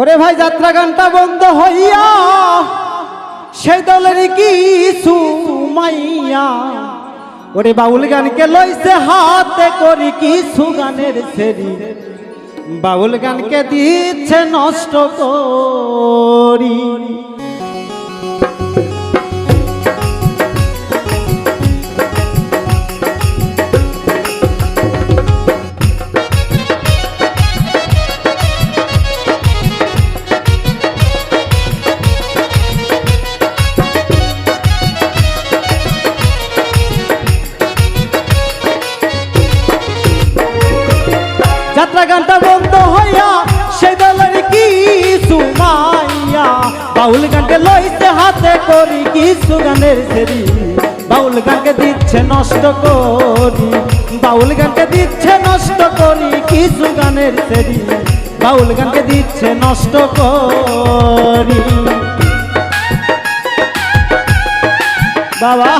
ওরে ভাই, যাত্রা গানটা বন্ধ হইয়া সেই দলের কিছু মাইয়া, ওরে বাউল গানকে লইছে হাতে করি কিছু গানের সেরি। বাউল গানকে দিচ্ছে নষ্ট করি। গানটা বন্ধ হইয়া সেই দলের কিছু মাইয়া বাউল গানকে লইতে হাতে করি কি গানের সেরি বাউল গানকে দিচ্ছে নষ্ট করি, বাউল গানকে দিচ্ছে নষ্ট করি কি গানের সেরি বাউল গানকে দিচ্ছে নষ্ট করি। বাবা।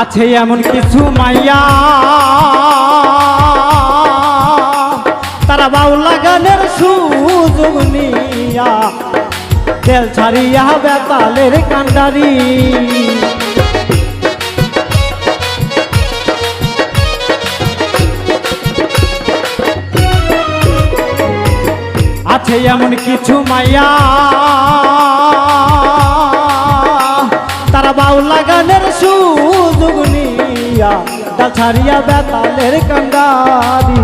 আছে এমন কিছু মাইয়া। তারা বাউলা গানের সুযোগ নিয়া তেল ছাড়িয়া বেতালের কান্ডারি। আছে এমন কিছু মাইয়া। ডাল ছাড়িয়া বেতালের কান্ডারি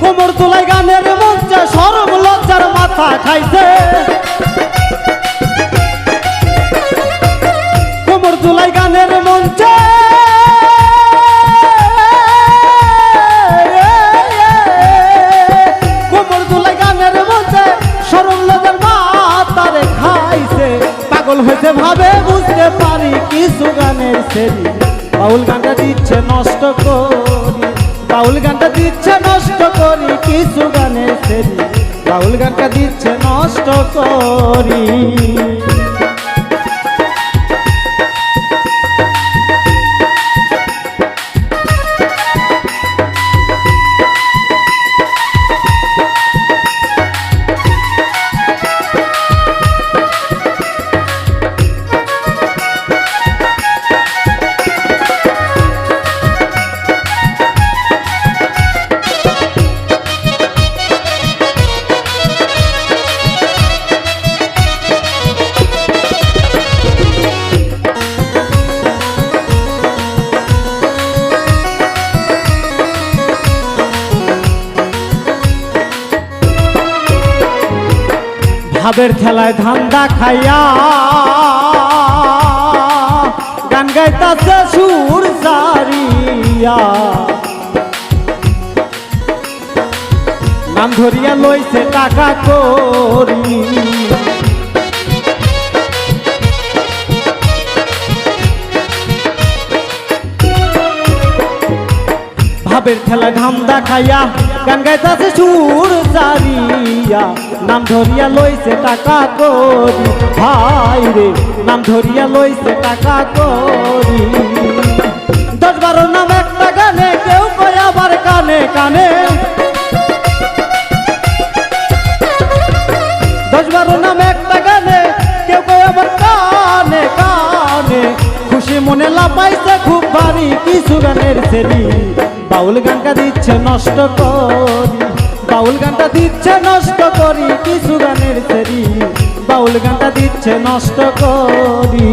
কোমর তোলাই গানের মঞ্চে সরম লজ্জার মাথা খাইছে। কোমর তোলাই গানের মঞ্চে। পাগল হয়েছে ভাবে বুঝতে পারি কিছু গানের বাউল গানটা দিচ্ছে নষ্ট করি, বাউল গানটা দিচ্ছে নষ্ট করি, কিছু গানে সেরি বাউল গানটা দিচ্ছে নষ্ট করি। ভাবের খেলায় ধান্দা খাইয়া গান গাইতাছে সুর সারিয়া নাম ধরিয়া লইছে টাকা করি। ভাবের খেলায় ধান্দা খাইয়া গান গাইতাছে সুর সারিয়া নাম ধরিয়া লইছে টাকা করি। ভাই রে, নাম ধরিয়া লইছে টাকা করি। দশ বারো নাম একটা গানে, কেউ কয় আবার কানে কানে। দশ বারো নাম একটা গানে, কেউ কয় আবার কানে কানে। খুশি মনে লাপাইছে খুব ভারী কিছু গানের সেরি বাউল গানটা দিচ্ছে নষ্ট করি। বাউল গানটা দিচ্ছে নষ্ট করি কিছু গানের সেরি। বাউল গানটা দিচ্ছে নষ্ট করি।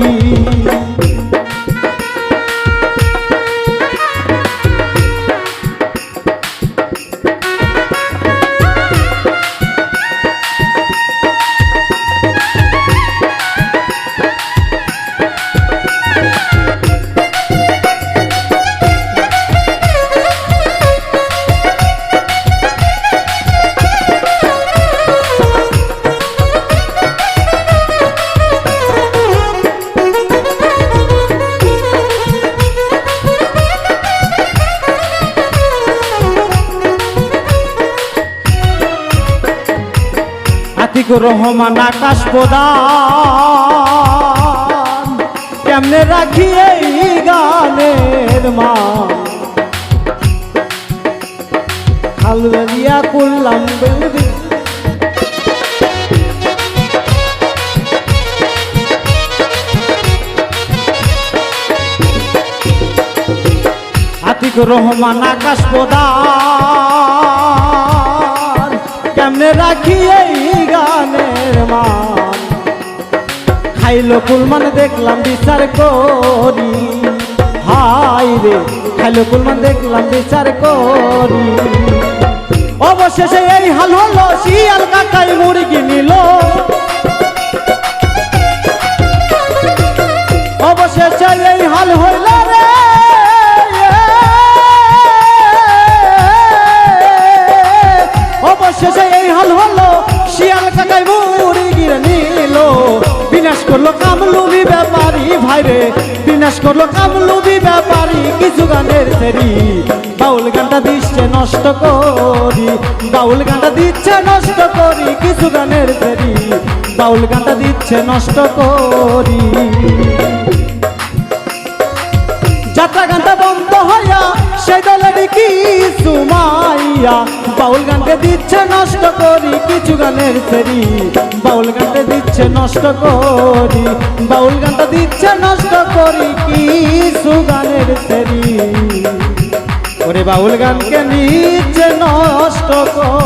আতিকুর রহমান আকাশ প্রদান কেমনে রাখি এই গানের মা খালবেলিয়া করলাম রহমান আকাশ প্রদান কেমনে রাখি এই গানের মান। খাইলো কুলমান দেখলাম বিচার করি। হাই রে, খাইলো কুলমান দেখলাম বিচার করি। অবশেষে এই হাল হলো, শিয়াল কাকাই মুরগি নিল। বিনাশ করল কামলুবি ব্যাপারী ভাইরে বিনাশ করল কামলুবি ব্যাপারী, কিছু গানের সেরি। বাউল গানটা দিচ্ছে নষ্ট করি, বাউল গানটা দিচ্ছে নষ্ট করি, কিছু গানের সেরি। বাউল গানটা দিচ্ছে নষ্ট করি। যাত্রা গানটা বন্ধ হইয়া সেই দলের কি সুমাইয়া বাউল গানকে দিচ্ছে নষ্ট করি কিছু গানের ফেরি। বাউল গানটা দিচ্ছে নষ্ট করি, বাউল গানটা দিচ্ছে নষ্ট করি কিছু গানের ফেরি। ওরে বাউল গানকে নিচ্ছে নষ্ট করি।